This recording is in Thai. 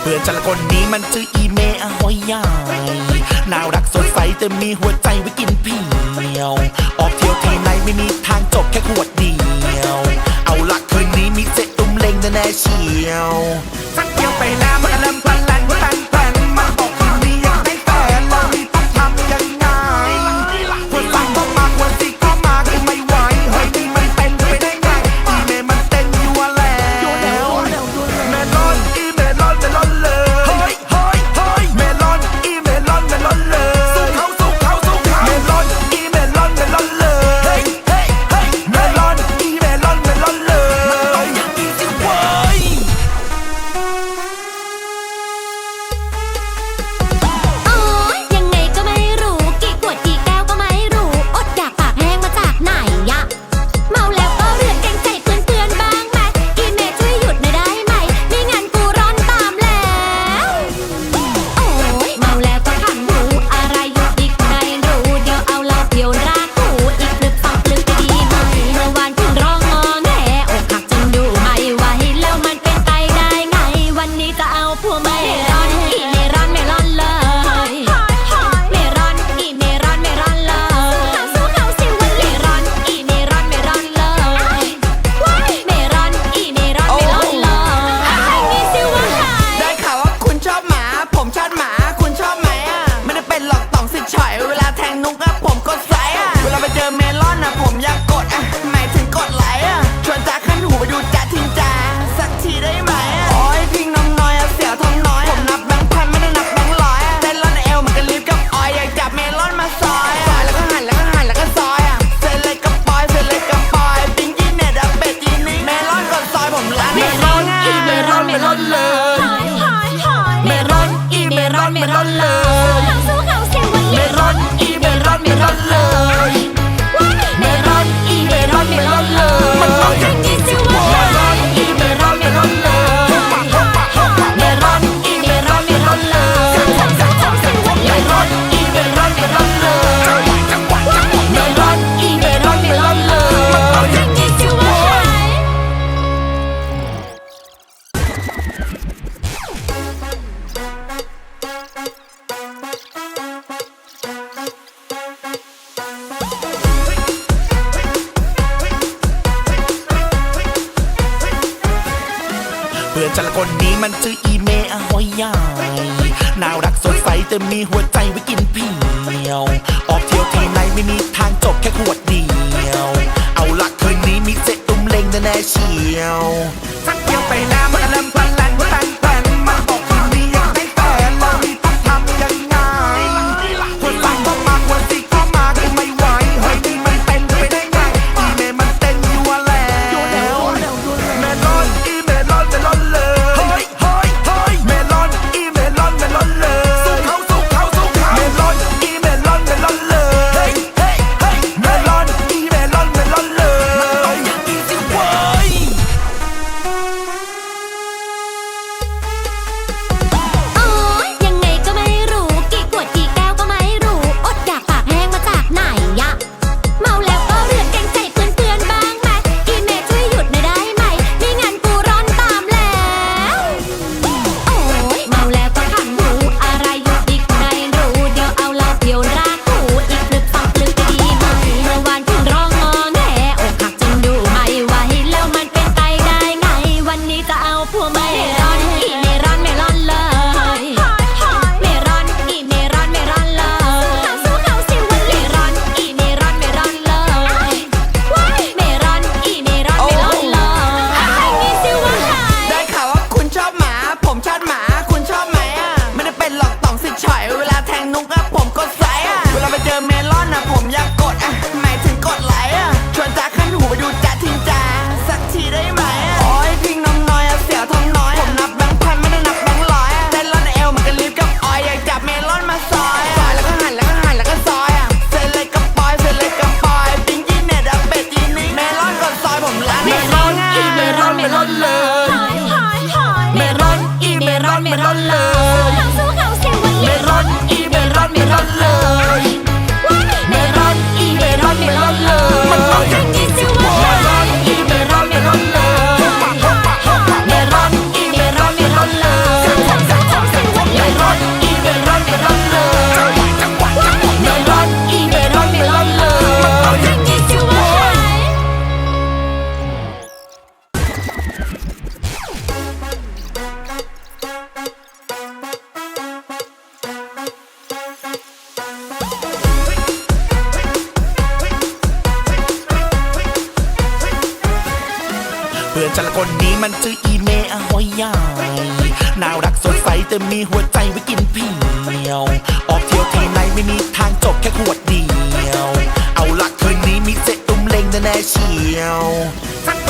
เพื่อนฉันละคนนี้มันชื่ออีเมอหอยใหญ่น่ารักสดใสจะมีหัวใจไว้กินเพียว ออกเที่ยวทีไหนไม่มีทางจบแค่ขวดเดียว เอาละคืนนี้มีเซตุ้มเล็งแน่เชียวสักเที่ยวไปแล้วมันอลัมพัน me don't love. มือนจันละคนนี้มันชื่ออีเมอ้อยยายน่ารักสดใสจะมีหัวใจไว้กินเพียว ออกเที่ยวทีไหนไม่มีทางจบแค่ขวดเดียว เอาละคืนนี้มีเซ็ตตุ้มเลงแน่เชียว สักเที่ยวไปแล้วมันลำ อนเลย สู้อนอียวัมเมรอนอีเมรอนเมรอนเลย แต่ละคนนี้มันชื่ออีเมอะหอยใหญ่น่ารักสดใสแต่มีหัวใจไว้กินเพียว ออกเที่ยวที่ไหนไม่มีทางจบแค่ขวดเดียว เอาละคืนนี้มีเซตุ้มเล็งแน่ๆเชียวสักเที่ยวไปแล้วมันก็เริ่มต้นแล้ว